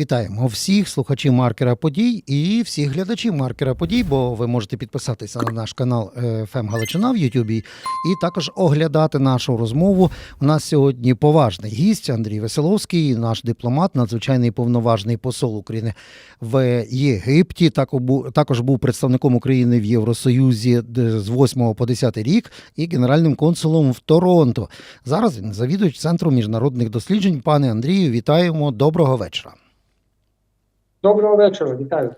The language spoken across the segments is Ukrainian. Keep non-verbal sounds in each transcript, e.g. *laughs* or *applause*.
Вітаємо всіх слухачів маркера подій і всіх глядачів маркера подій, бо ви можете підписатися на наш канал е, ФМ Галичина в Ютубі і також оглядати нашу розмову. У нас сьогодні поважний гість Андрій Веселовський, наш дипломат, надзвичайний повноважний посол України в Єгипті. Також був представником України в Євросоюзі з 8 по 10 рік і генеральним консулом в Торонто. Зараз він завідувач центру міжнародних досліджень. Пане Андрію, вітаємо. Доброго вечора. Доброго вечора, вітаю.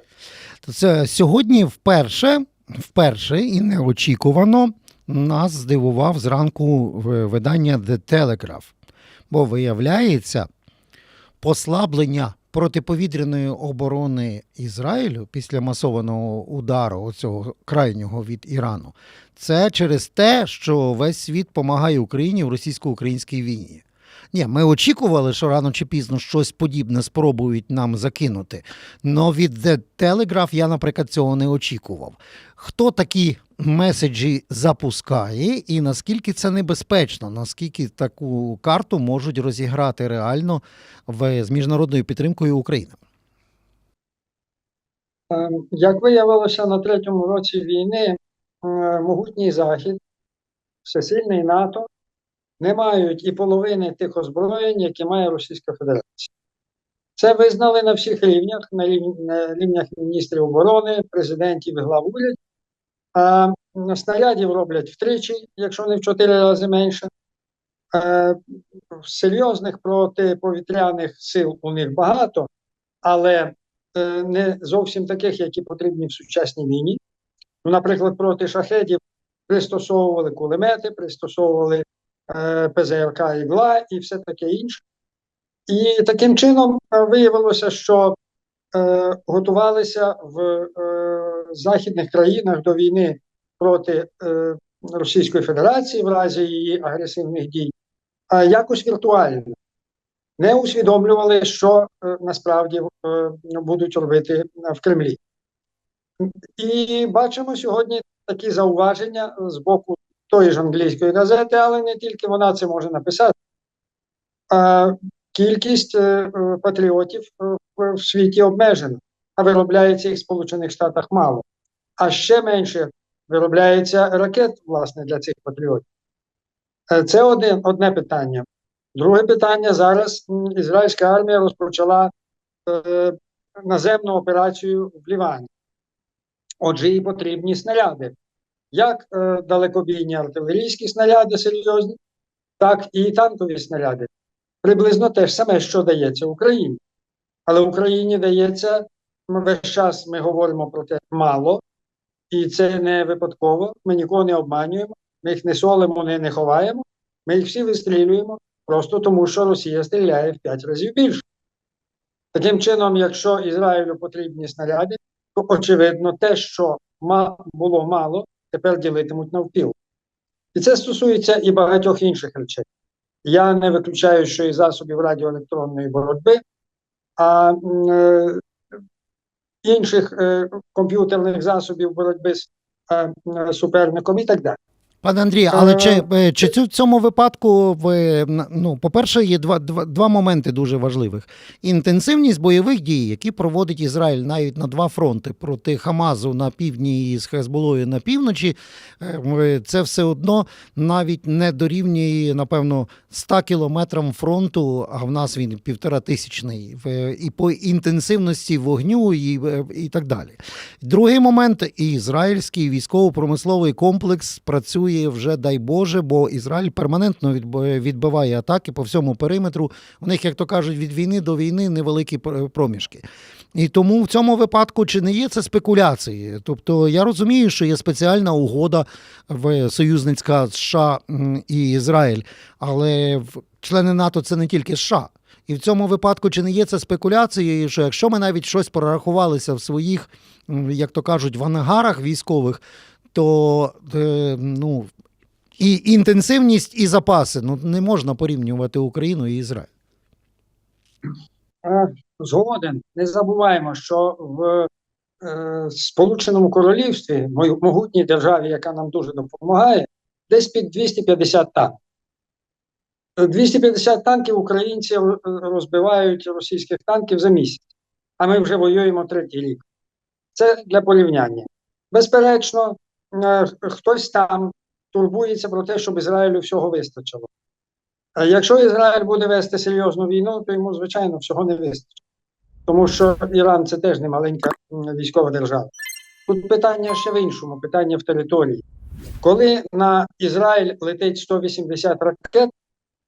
Це сьогодні вперше, вперше і неочікувано нас здивував зранку видання The Telegraph. Бо виявляється, послаблення протиповітряної оборони Ізраїлю після масованого удару оцього крайнього від Ірану, це через те, що весь світ допомагає Україні в російсько-українській війні. Ні, ми очікували, що рано чи пізно щось подібне спробують нам закинути. Но від The Telegraph я, наприклад, цього не очікував. Хто такі меседжі запускає, і наскільки це небезпечно, наскільки таку карту можуть розіграти реально в, з міжнародною підтримкою України? Е, Як виявилося на третьому році війни, могутній Захід, всесильний НАТО не мають і половини тих озброєнь, які має Російська Федерація. Це визнали на всіх рівнях, на рівнях міністрів оборони, президентів і глав урядів. А снарядів роблять втричі, якщо не в чотири рази менше. Е, Серйозних протиповітряних сил у них багато, але е, не зовсім таких, які потрібні в сучасній війні. Ну, наприклад, проти шахедів пристосовували кулемети, пристосовували ПЗРК ігла і все таке інше. І таким чином е, виявилося, що е, готувалися в е, західних країнах до війни проти е, Російської Федерації в разі її агресивних дій, а якось віртуально не усвідомлювали, що е, насправді е, будуть робити в Кремлі. І бачимо сьогодні такі зауваження з боку тої ж англійської газети, але не тільки вона це може написати. А кількість е, е, патріотів е, в- світі обмежена, а виробляється їх в Сполучених Штатах мало. А ще менше виробляється ракет, власне, для цих патріотів. Це один, одне питання. Друге питання зараз ізраїльська армія розпочала е, наземну операцію в Лівані. Отже, їй потрібні снаряди. Як е, далекобійні артилерійські снаряди серйозні, так і танкові снаряди. Приблизно те ж саме, що дається Україні. Але Україні дається м, весь час ми говоримо про те мало, і це не випадково. Ми нікого не обманюємо, ми їх не солимо, не, не ховаємо. Ми їх всі вистрілюємо просто тому, що Росія стріляє в 5 разів більше. Таким чином, якщо Ізраїлю потрібні снаряди, то очевидно те, що було мало, тепер ділитимуть навпіл. І це стосується і багатьох інших речей. Я не виключаю, що і засобів радіоелектронної боротьби, а е, інших е, комп'ютерних засобів боротьби з е, суперником і так далі. Пане Андрію, але Е, чи, е, чи в цьому випадку ви ну, по-перше, є два, два, два моменти дуже важливих: інтенсивність бойових дій, які проводить Ізраїль навіть на два фронти проти Хамазу на півдні і з Хезболою на півночі. е, Це все одно навіть не дорівнює, напевно, 100 кілометрам фронту, а в нас він півтора тисячний і по інтенсивності вогню, і, і так далі. Другий момент: ізраїльський військово-промисловий комплекс працює вже, дай Боже, бо Ізраїль перманентно відбиває атаки по всьому периметру. У них, як то кажуть, від війни до війни невеликі проміжки. І тому в цьому випадку чи не є це спекуляції? Тобто я розумію, що є спеціальна угода в союзницька США і Ізраїль, але члени НАТО це не тільки США. І в цьому випадку чи не є це спекуляцією, що якщо ми навіть щось прорахувалися в своїх, як то кажуть, в ангарах військових, то е, ну, і інтенсивність, і запаси ну, не можна порівнювати Україну і Ізраїль. Е, Згоден. Не забуваємо, що в е, Сполученому Королівстві, могутній державі, яка нам дуже допомагає, десь під 250 танків. Е, 250 танків українці розбивають російських танків за місяць. а ми вже воюємо третій рік. Це для порівняння. Безперечно, е, хтось там турбується про те, щоб Ізраїлю всього вистачило. А якщо Ізраїль буде вести серйозну війну, то йому, звичайно, всього не вистачить. Тому що Іран це теж не маленька військова держава. Тут питання ще в іншому, питання в території. Коли на Ізраїль летить 180 ракет,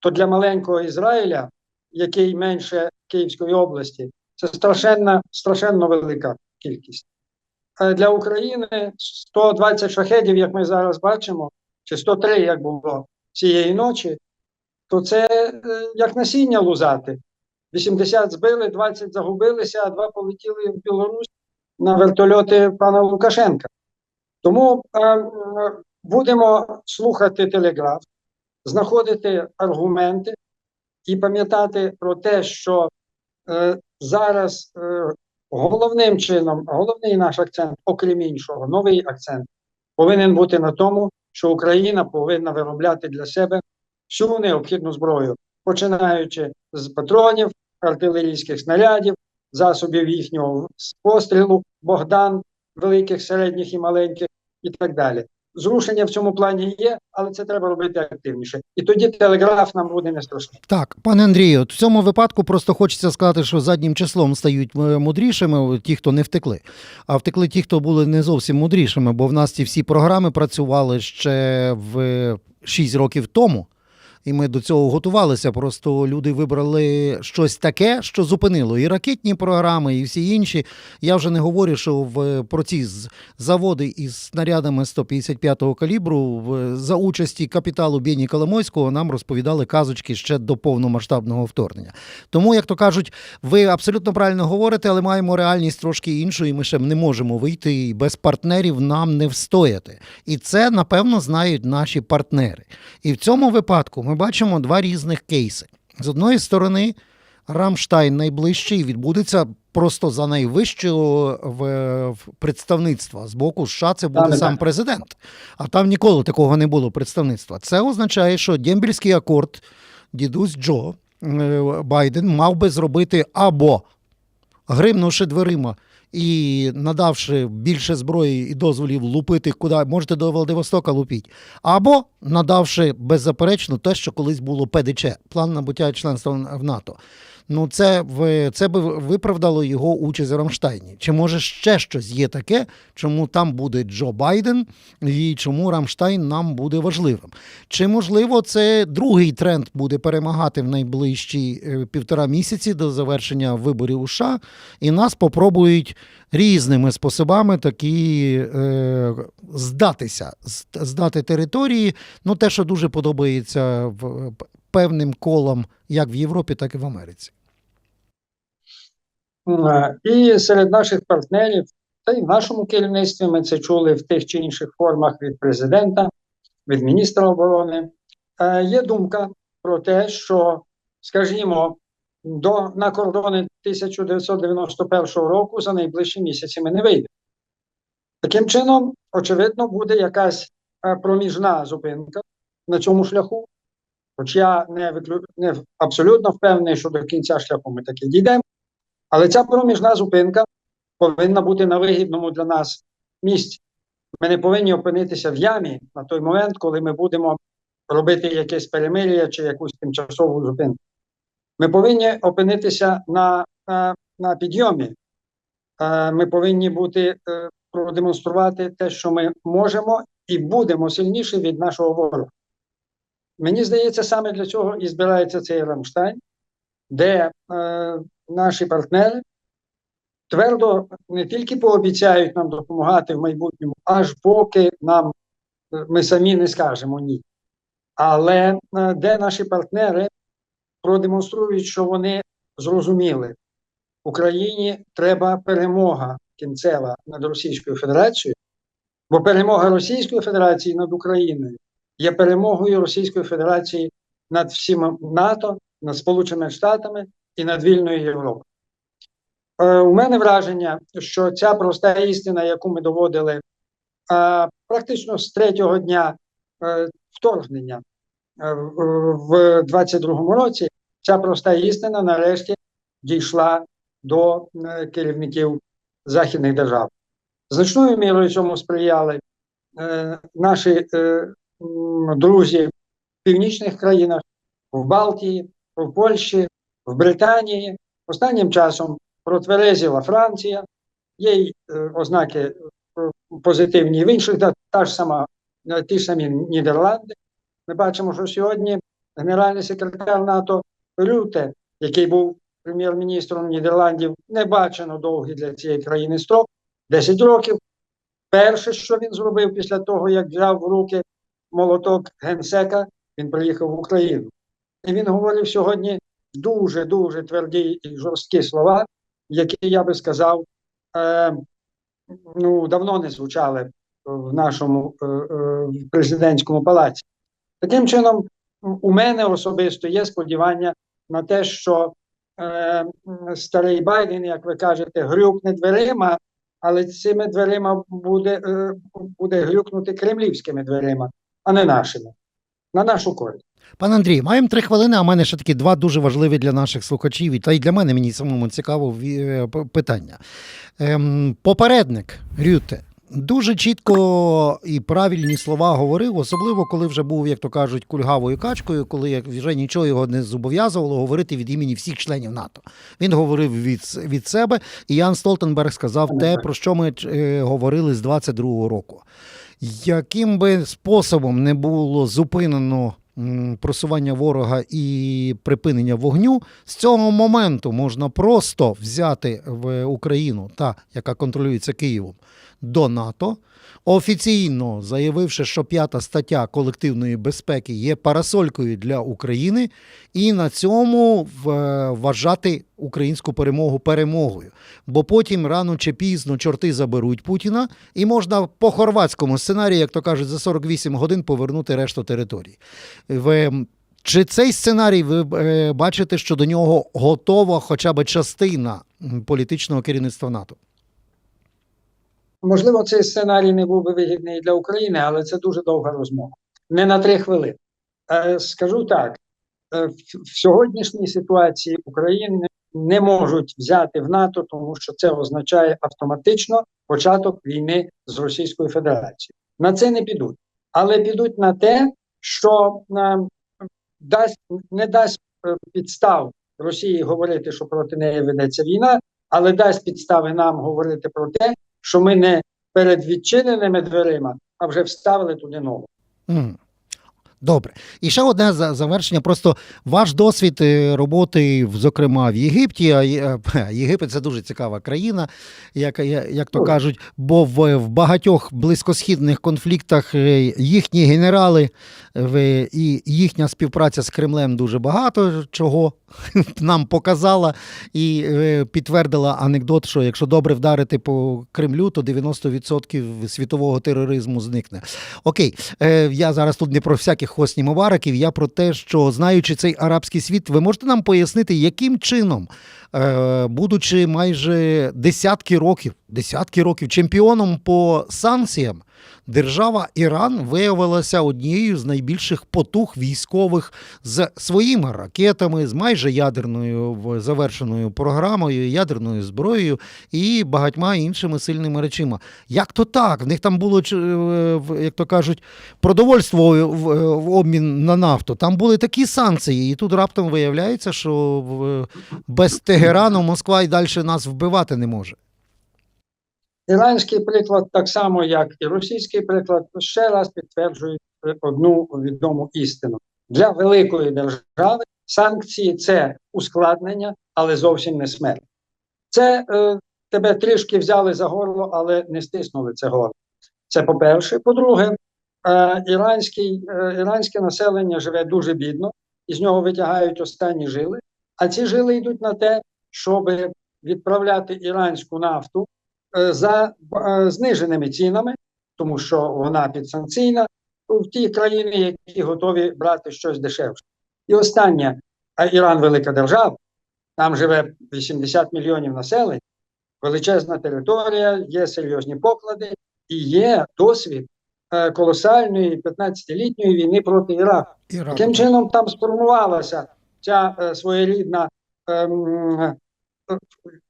то для маленького Ізраїля, який менше Київської області, це страшенна, страшенно велика кількість. А для України 120 шахедів, як ми зараз бачимо, чи 103, як було цієї ночі, то це е, як насіння лузати. 80 збили, 20 загубилися, а два полетіли в Білорусь на вертольоти пана Лукашенка. Тому е, е, будемо слухати телеграф, знаходити аргументи і пам'ятати про те, що е, зараз е, головним чином, головний наш акцент, окрім іншого, новий акцент повинен бути на тому, що Україна повинна виробляти для себе всю необхідну зброю, починаючи з патронів, артилерійських снарядів, засобів їхнього пострілу, Богдан, великих, середніх і маленьких, і так далі. Зрушення в цьому плані є, але це треба робити активніше. І тоді телеграф нам буде не страшний. Так, пане Андрію, в цьому випадку просто хочеться сказати, що заднім числом стають е, мудрішими ті, хто не втекли. А втекли ті, хто були не зовсім мудрішими, бо в нас ці всі програми працювали ще в 6 років тому. І ми до цього готувалися. Просто люди вибрали щось таке, що зупинило і ракетні програми, і всі інші. Я вже не говорю, що в про ці заводи із снарядами 155-го калібру за участі капіталу Бєні Коломойського нам розповідали казочки ще до повномасштабного вторгнення. Тому, як то кажуть, ви абсолютно правильно говорите, але маємо реальність трошки іншу, і ми ще не можемо вийти і без партнерів нам не встояти. І це напевно знають наші партнери. І в цьому випадку ми бачимо два різних кейси. З одної сторони, Рамштайн найближчий відбудеться просто за найвищого в, представництва з боку США. Це буде Так, сам так. президент. А там ніколи такого не було представництва. Це означає, що Дембільський акорд, дідусь Джо е, Байден мав би зробити або гримнувши дверима і надавши більше зброї і дозволів лупити куди можете до Владивостока лупіть, або надавши беззаперечно те, що колись було ПДЧ, план набуття членства в НАТО. Ну, це в це би виправдало його участь в Рамштайні. Чи може ще щось є таке, чому там буде Джо Байден і чому Рамштайн нам буде важливим? Чи можливо це другий тренд буде перемагати в найближчі е, півтора місяці до завершення виборів у США, і нас попробують різними способами такі е, здатися, здати території. Ну, те, що дуже подобається в певним колам, як в Європі, так і в Америці. Е, І серед наших партнерів, та й в нашому керівництві ми це чули в тих чи інших формах від президента, від міністра оборони. е, Є думка про те, що, скажімо, до, на кордони 1991 року за найближчі місяці ми не вийдемо. Таким чином, очевидно, буде якась е, проміжна зупинка на цьому шляху. Хоч я не, виклю... не абсолютно впевнений, що до кінця шляху ми таки дійдемо. Але ця проміжна зупинка повинна бути на вигідному для нас місці. Ми не повинні опинитися в ямі на той момент, коли ми будемо робити якесь перемир'я чи якусь тимчасову зупинку. Ми повинні опинитися на, на, на підйомі. Е, Ми повинні бути е, продемонструвати те, що ми можемо, і будемо сильніші від нашого ворога. Мені здається, саме для цього і збирається цей Рамштайн, де е, наші партнери твердо не тільки пообіцяють нам допомагати в майбутньому, аж поки нам е, ми самі не скажемо ні. Але е, де наші партнери продемонструють, що вони зрозуміли, Україні треба перемога кінцева над Російською Федерацією, бо перемога Російської Федерації над Україною є перемогою Російської Федерації над всім НАТО, над Сполученими Штатами і над вільною Європою. Е, у мене враження, що ця проста істина, яку ми доводили е, практично з третього дня е, вторгнення в- в 22-му році, ця проста істина нарешті дійшла до керівників західних держав. Значною мірою цьому сприяли наші друзі в північних країнах, в Балтії, в Польщі, в Британії. Останнім часом протверезіла Франція, є й е, ознаки е, позитивні в інших, та, ж сама, е, ті ж самі Нідерланди. Ми бачимо, що сьогодні генеральний секретар НАТО Рюте, який був прем'єр-міністром Нідерландів, не бачено довгий для цієї країни строк 10 років. Перше, що він зробив після того, як взяв в руки молоток генсека, він приїхав в Україну. І він говорив сьогодні дуже дуже тверді і жорсткі слова, які я би сказав, е, ну давно не звучали в нашому е, е, президентському палаці. Таким чином, у мене особисто є сподівання на те, що е, старий Байден, як ви кажете, грюкне дверима, але цими дверима буде, е, буде грюкнути кремлівськими дверима, а не нашими. На нашу користь. Пане Андрій, маємо три хвилини. А в мене ще такі два дуже важливі для наших слухачів, і та й для мене мені самому цікаво е, питання. Ем, попередник Рюте дуже чітко і правильні слова говорив, особливо коли вже був, як то кажуть, кульгавою качкою, коли вже нічого його не зобов'язувало говорити від імені всіх членів НАТО. Він говорив від, від себе, і Ян Столтенберг сказав те, про що ми е, говорили з 22-го року. Яким би способом не було зупинено просування ворога і припинення вогню, з цього моменту можна просто взяти в Україну, та яка контролюється Києвом, до НАТО, офіційно заявивши, що п'ята стаття колективної безпеки є парасолькою для України, і на цьому вважати українську перемогу перемогою. Бо потім рано чи пізно чорти заберуть Путіна, і можна по хорватському сценарію, як то кажуть, за 48 годин повернути решту території. Чи цей сценарій ви е, бачите, що до нього готова хоча б частина політичного керівництва НАТО? Можливо, цей сценарій не був би вигідний для України, але це дуже довга розмова. Не на три хвилини. Е, скажу так: е, в, сьогоднішній ситуації України не можуть взяти в НАТО, тому що це означає автоматично початок війни з Російською Федерацією. На це не підуть, але підуть на те, що е, дасть не дасть підстав Росії говорити, що проти неї ведеться війна, але дасть підстави нам говорити про те, що ми не перед відчиненими дверима, а вже вставили туди ногу. Мгм. Добре. І ще одне за- завершення. Просто ваш досвід е, роботи, зокрема, в Єгипті. А е, *laughs* Єгипет це дуже цікава країна, як, як то кажуть, бо в, в багатьох близькосхідних конфліктах е, їхні генерали і їхня співпраця з Кремлем дуже багато чого *laughs* нам показала і підтвердила анекдот, що якщо добре вдарити по Кремлю, то 90% світового тероризму зникне. Окей, я зараз тут не про всяких хосні мубараків, я про те, що знаючи цей арабський світ, ви можете нам пояснити, яким чином, е, будучи майже десятки років, десятки років чемпіоном по санкціям, держава Іран виявилася однією з найбільших потуг військових з своїми ракетами, з майже ядерною завершеною програмою, ядерною зброєю і багатьма іншими сильними речима. Як то так? В них там було е, як то кажуть, продовольство в, в обмін на нафту. Там були такі санкції, і тут раптом виявляється, що без Тегерану Москва і далі нас вбивати не може. Іранський приклад, так само як і російський приклад, ще раз підтверджують одну відому істину. Для великої держави санкції це ускладнення, але зовсім не смерть. Це е, тебе трішки взяли за горло, але не стиснули це горло. Це по-перше. По-друге, е, іранський, е, іранське населення живе дуже бідно, і з нього витягають останні жили. А ці жили йдуть на те, щоб відправляти іранську нафту за е, зниженими цінами, тому що вона підсанкційна, в ті країни, які готові брати щось дешевше. І останнє, а Іран велика держава, там живе 80 мільйонів населення, величезна територія, є серйозні поклади і є досвід е, колосальної 15-літньої війни проти Іраку. Іран. Таким чином там сформувалася ця е, своєрідна ем, е,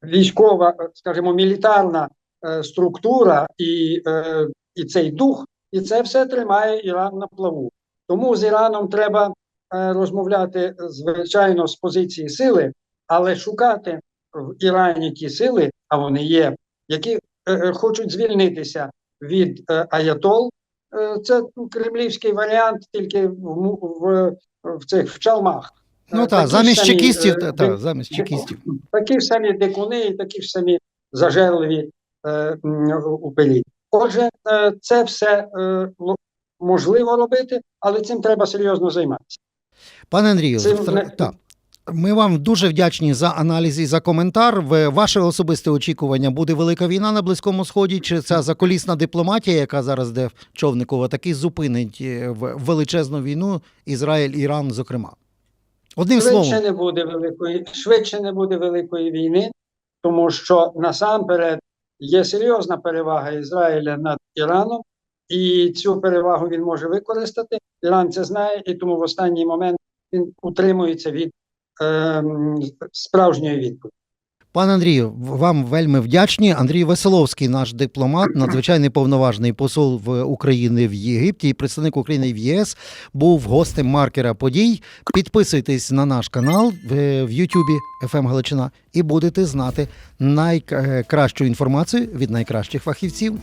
військова, е, скажімо, мілітарна е, структура і, е, і цей дух, і це все тримає Іран на плаву. Тому з Іраном треба розмовляти, звичайно, з позиції сили, але шукати в Ірані ті сили, а вони є, які хочуть звільнитися від аятол. Це кремлівський варіант, тільки в, в, в цих в чалмах. Ну так, замість чекістів, е, та, та, замість чекістів. такі ж самі дикуни і такі ж самі зажерливі е, м, упелі. Отже, е, це все е, можливо робити, але цим треба серйозно займатися. Пане Андрію, Цим не- так. Ми вам дуже вдячні за аналіз і за коментар. Ваше особисте очікування буде велика війна на Близькому Сході, чи ця заколісна дипломатія, яка зараз де в Човникова, таки зупинить е, величезну війну Ізраїль, Іран, зокрема. Одним Швидше словом, не буде великої, швидше не буде великої війни, тому що насамперед є серйозна перевага Ізраїля над Іраном, і цю перевагу він може використати. Іран це знає, і тому в останній момент він утримується від е, справжньої відповіді. Пане Андрію, вам вельми вдячні. Андрій Веселовський, наш дипломат, надзвичайний повноважний посол в Україні в Єгипті і представник України в ЄС, був гостем маркера подій. Підписуйтесь на наш канал в, в Ютубі «ФМ Галичина і будете знати найкращу інформацію від найкращих фахівців.